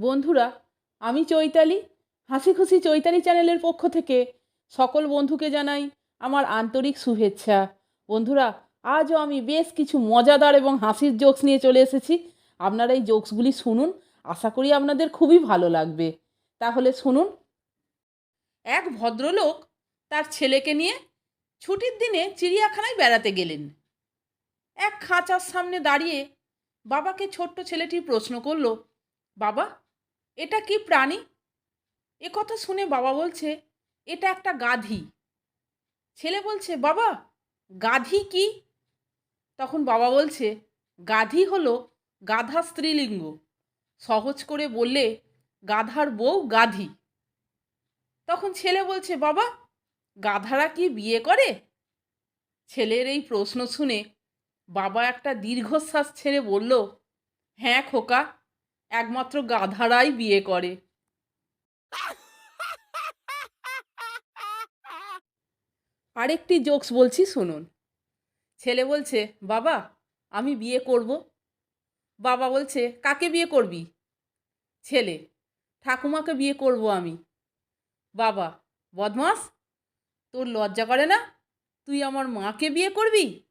বন্ধুরা, আমি চৈতালি, হাসি খুশি চৈতালি চ্যানেলের পক্ষ থেকে সকল বন্ধুকে জানাই আমার আন্তরিক শুভেচ্ছা। বন্ধুরা, আজও আমি বেশ কিছু মজাদার এবং হাসির জোকস নিয়ে চলে এসেছি। আপনারা এই জোকসগুলি শুনুন, আশা করি আপনাদের খুবই ভালো লাগবে। তাহলে শুনুন। এক ভদ্রলোক তার ছেলেকে নিয়ে ছুটির দিনে চিড়িয়াখানায় বেড়াতে গেলেন। এক খাঁচার সামনে দাঁড়িয়ে বাবাকে ছোট্ট ছেলেটি প্রশ্ন করল, বাবা এটা কি প্রাণী? এ কথা শুনে বাবা বলছে, এটা একটা গাধি। ছেলে বলছে, বাবা, গাধি কি? তখন বাবা বলছে, গাধি হলো গাধা স্ত্রীলিঙ্গ। সহজ করে বললে গাধার বউ গাধি। তখন ছেলে বলছে, বাবা, গাধারা কি বিয়ে করে? ছেলের এই প্রশ্ন শুনে বাবা একটা দীর্ঘশ্বাস ছেড়ে বলল হ্যাঁ খোকা একমাত্র গাধারাই বিয়ে করে। আরেকটি জোকস বলছি, শুনুন। ছেলে বলছে, বাবা, আমি বিয়ে করব। বাবা বলছে, কাকে বিয়ে করবি? ছেলে, ঠাকুমাকে বিয়ে করব আমি। বাবা, বদমাস, তোর লজ্জা করে না? তুই আমার মাকে বিয়ে করবি?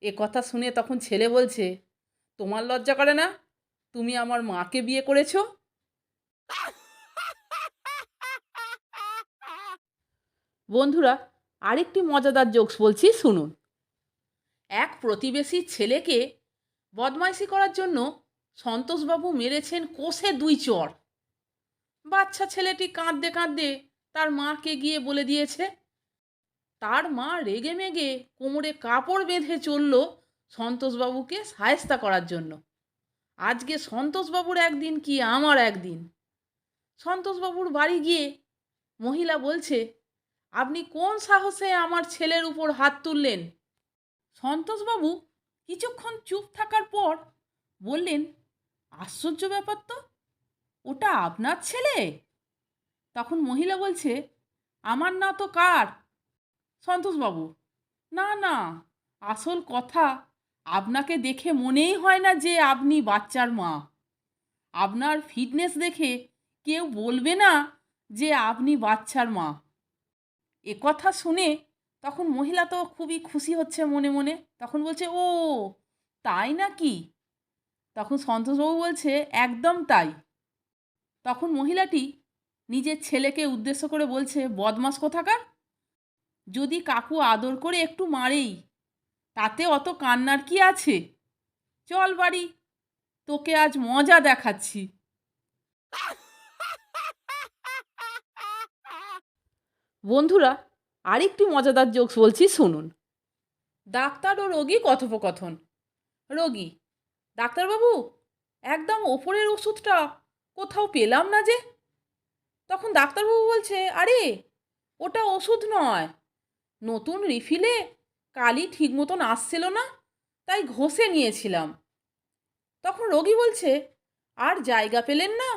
এ কথা শুনে তখন ছেলে বলছে, তোমার লজ্জা করে না? তুমি আমার মাকে বিয়ে করেছ? বন্ধুরা, আরেকটি মজাদার জোকস বলছি, শুনুন। এক প্রতিবেশী ছেলেকে বদমাইশি করার জন্য সন্তোষবাবু মেরেছেন কোষে দুই চর। বাচ্চা ছেলেটি কাঁদতে কাঁদতে তার মাকে গিয়ে বলে দিয়েছে, তার মা রেগে মেগে কোমরে কাপড় বেঁধে চলল সন্তোষবাবুকে সায়স্তা করার জন্য। আজকে সন্তোষবাবুর একদিন কি আমার একদিন? সন্তোষবাবুর বাড়ি গিয়ে মহিলা বলছে, আপনি কোন সাহসে আমার ছেলের উপর হাত তুললেন? সন্তোষবাবু কিছুক্ষণ চুপ থাকার পর বললেন, আশ্চর্য ব্যাপার তো, ওটা আপনার ছেলে? তখন মহিলা বলছে, আমার না তো কার? সন্তোষবাবু, না না, আসল কথা আপনাকে দেখে মনেই হয় না যে আপনি বাচ্চার মা। আপনার ফিটনেস দেখে কেউ বলবে না যে আপনি বাচ্চার মা। এ কথা শুনে তখন মহিলা তো খুবই খুশি হচ্ছে মনে মনে। তখন বলছে, ও, তাই নাকি? তখন সন্তোষবাবু বলছে, একদম তাই। তখন মহিলাটি নিজের ছেলেকে উদ্দেশ্য করে বলছে বদমাস কোথাকার? যদি কাকু আদর করে একটু মারেই তাতে অত কান্নার কি আছে? চল বাড়ি তোকে আজ মজা দেখাচ্ছি। বন্ধুরা আরেকটি মজাদার জোকস বলছি শুনুন। ডাক্তার ও রোগী কথোপকথন। রোগী ডাক্তারবাবু একদম ওপরের ওষুধটা কোথাও পেলাম না যে? তখন ডাক্তারবাবু বলছে আরে ওটা ওষুধ নয় নতুন রিফিলে কালি ঠিক মতন আসছিল না, তাই ঘষে নিয়েছিলাম। তখন রোগী বলছে, আর জায়গা পেলেন না,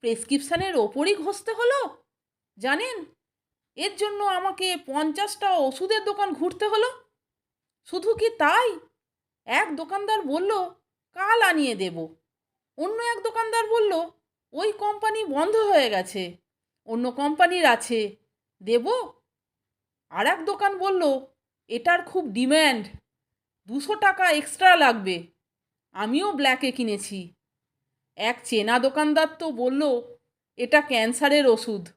প্রেসক্রিপশানের ওপরই ঘষতে হলো। জানেন, এর জন্য আমাকে পঞ্চাশটা ওষুধের দোকান ঘুরতে হলো। শুধু কি তাই? এক দোকানদার বলল, কাল আনিয়ে দেব। অন্য এক দোকানদার বলল, ওই কোম্পানি বন্ধ হয়ে গেছে, অন্য কোম্পানির আছে, দেব? আর এক দোকান বলল এটার খুব ডিম্যান্ড দুশো টাকা এক্সট্রা লাগবে। আমিও ব্ল্যাকে কিনেছি। এক চেনা দোকানদার তো বলল, এটা ক্যান্সারের ওষুধ।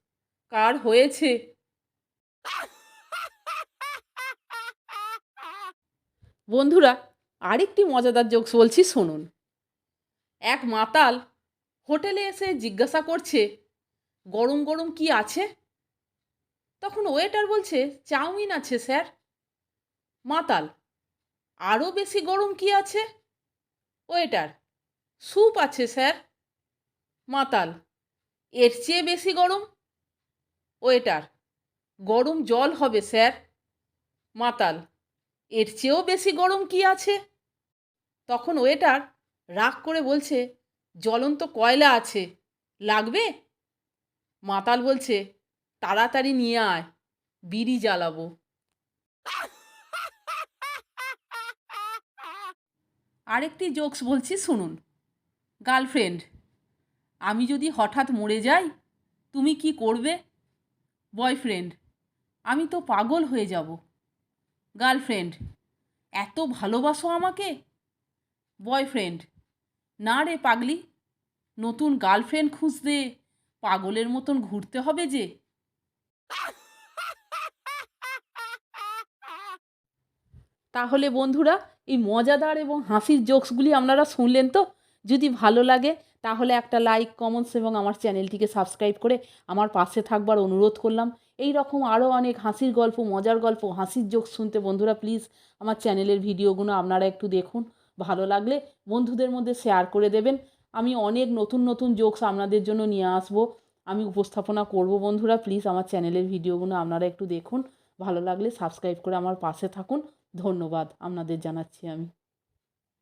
কার হয়েছে? বন্ধুরা, আরেকটি মজাদার জোকস বলছি, শুনুন। এক মাতাল হোটেলে এসে জিজ্ঞাসা করছে, গরম গরম কি আছে? তখন ওয়েটার বলছে, চাউমিন আছে, স্যার। মাতাল। আরও বেশি গরম কি আছে? ওয়েটার, স্যুপ আছে, স্যার। মাতাল, এর চেয়ে বেশি গরম? ওয়েটার, গরম জল হবে, স্যার। মাতাল, এর চেয়েও বেশি গরম কি আছে? তখন ওয়েটার রাগ করে বলছে, জ্বলন্ত কয়লা আছে, লাগবে? মাতাল বলছে, তাড়াতাড়ি নিয়ে আয়, বিড়ি জ্বালাবো। আরেকটি জোকস বলছি, শুনুন। গার্লফ্রেন্ড, আমি যদি হঠাৎ মরে যাই, তুমি কি করবে? বয়ফ্রেন্ড, আমি তো পাগল হয়ে যাব। গার্লফ্রেন্ড, এত ভালোবাসো আমাকে? বয়ফ্রেন্ড, না রে পাগলি, নতুন গার্লফ্রেন্ড খুঁজতে পাগলের মতন ঘুরতে হবে যে? তাহলে বন্ধুরা, এই মজাদার এবং হাসির জোকসগুলি আপনারা শুনলেন তো? যদি ভালো লাগে, তাহলে একটা লাইক কমেন্টস এবং আমার চ্যানেলটিকে সাবস্ক্রাইব করে আমার পাশে থাকবার অনুরোধ করলাম। এই রকম আরও অনেক হাসির গল্প, মজার গল্প, হাসির জোকস শুনতে বন্ধুরা প্লিজ আমার চ্যানেলের ভিডিওগুলো আপনারা একটু দেখুন। ভালো লাগলে বন্ধুদের মধ্যে শেয়ার করে দেবেন। আমি অনেক নতুন নতুন জোকস আপনাদের জন্য নিয়ে আসব। আমি উপস্থাপনা করব বন্ধুরা প্লিজ আমার চ্যানেলের ভিডিওগুলো আপনারা একটু দেখুন। ভালো লাগলে সাবস্ক্রাইব করে আমার পাশে থাকুন। ধন্যবাদ আপনাদের জানাচ্ছি আমি।